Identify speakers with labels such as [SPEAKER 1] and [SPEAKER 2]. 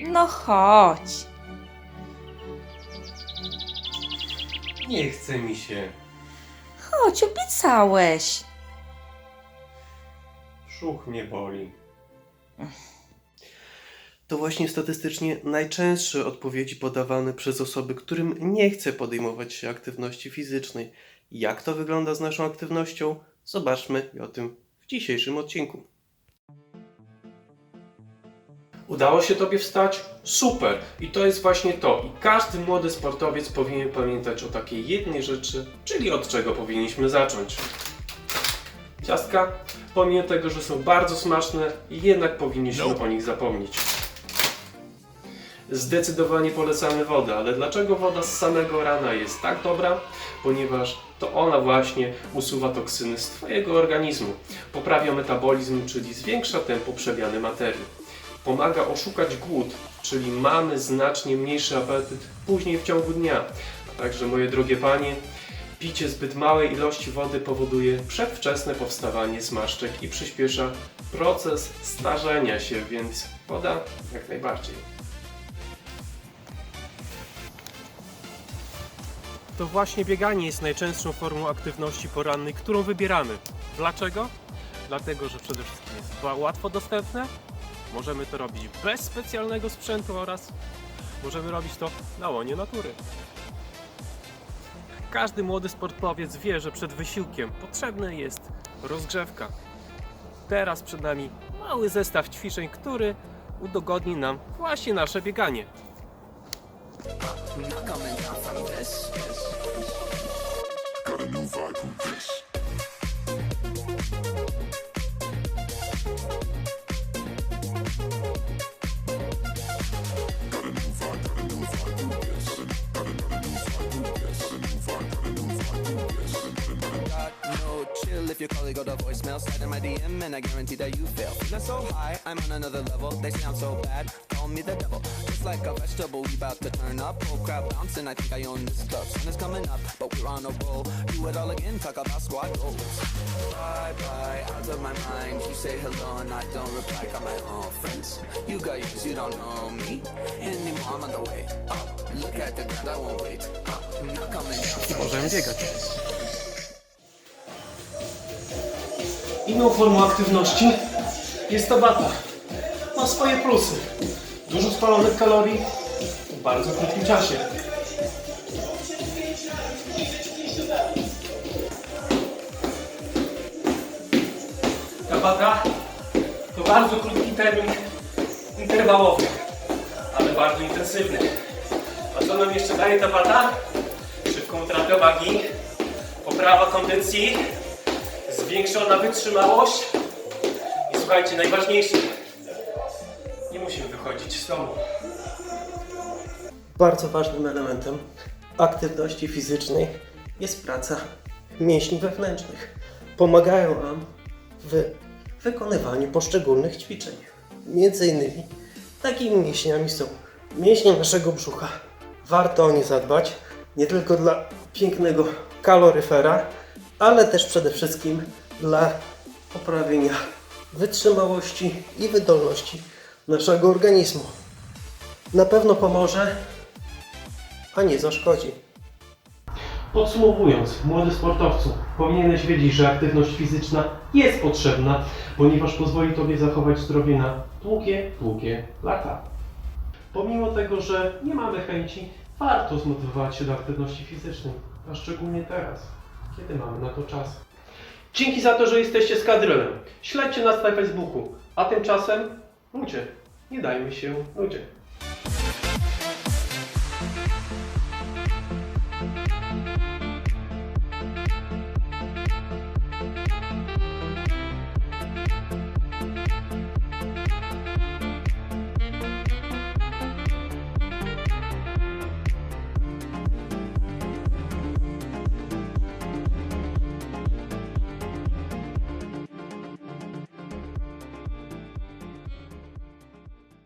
[SPEAKER 1] No chodź.
[SPEAKER 2] Nie chce mi się.
[SPEAKER 1] Chodź, obiecałeś.
[SPEAKER 2] Brzuch mnie boli. To właśnie statystycznie najczęstsze odpowiedzi podawane przez osoby, którym nie chce podejmować się aktywności fizycznej. Jak to wygląda z naszą aktywnością? Zobaczmy o tym w dzisiejszym odcinku. Udało się Tobie wstać? Super! I to jest właśnie to. I każdy młody sportowiec powinien pamiętać o takiej jednej rzeczy, czyli od czego powinniśmy zacząć. Ciastka, pomimo tego, że są bardzo smaczne, jednak powinniśmy o nich zapomnieć. Zdecydowanie polecamy wodę, ale dlaczego woda z samego rana jest tak dobra? Ponieważ to ona właśnie usuwa toksyny z Twojego organizmu, poprawia metabolizm, czyli zwiększa tempo przemiany materii. Pomaga oszukać głód, czyli mamy znacznie mniejszy apetyt później w ciągu dnia. A także moje drogie panie, Picie zbyt małej ilości wody powoduje przedwczesne powstawanie zmarszczek i przyspiesza proces starzenia się, więc woda jak najbardziej. To właśnie bieganie jest najczęstszą formą aktywności porannej, którą wybieramy. Dlaczego? Dlatego, że przede wszystkim jest łatwo dostępne, możemy to robić bez specjalnego sprzętu oraz możemy robić to na łonie natury. Każdy młody sportowiec wie, że przed wysiłkiem potrzebna jest rozgrzewka. Teraz przed nami mały zestaw ćwiczeń, który udogodni nam właśnie nasze bieganie.
[SPEAKER 3] Got
[SPEAKER 4] if your calling go to voicemail. Slide in my DM and I guarantee that you fail. So high, I'm on another level. They sound so bad, call me the devil. Just like a vegetable, we to turn up. Crowd bouncing, I think I own this. Sun is coming up, but we're on a roll. Do it all again, talk about squad goals. Bye bye, out of my mind. You say hello and I don't reply. Got my own friends. You got yours, you don't know me anymore. I'm on the way. Up, look at the ground, I won't wait. Up, not coming down.
[SPEAKER 2] Inną formą aktywności jest tabata. Ma swoje plusy. Dużo spalonych kalorii w bardzo krótkim czasie. Tabata to bardzo krótki termin interwałowy, ale bardzo intensywny. A co nam jeszcze daje tabata? Szybką utratę wagi, poprawa kondycji, zwiększona wytrzymałość i słuchajcie, najważniejsze, nie musimy wychodzić z domu. Bardzo ważnym elementem aktywności fizycznej jest praca mięśni wewnętrznych. Pomagają nam w wykonywaniu poszczególnych ćwiczeń. Między innymi takimi mięśniami są mięśnie naszego brzucha. Warto o nie zadbać, nie tylko dla pięknego kaloryfera, ale też przede wszystkim dla poprawienia wytrzymałości i wydolności naszego organizmu. Na pewno pomoże, a nie zaszkodzi. Podsumowując, młody sportowcu, powinieneś wiedzieć, że aktywność fizyczna jest potrzebna, ponieważ pozwoli Tobie zachować zdrowie na długie, długie lata. Pomimo tego, że nie mamy chęci, warto zmotywować się do aktywności fizycznej, a szczególnie teraz, kiedy mamy na to czas. Dzięki za to, że jesteście z kadrylem. Śledźcie nas na Facebooku, a tymczasem ludzie, nie dajmy się ludzie.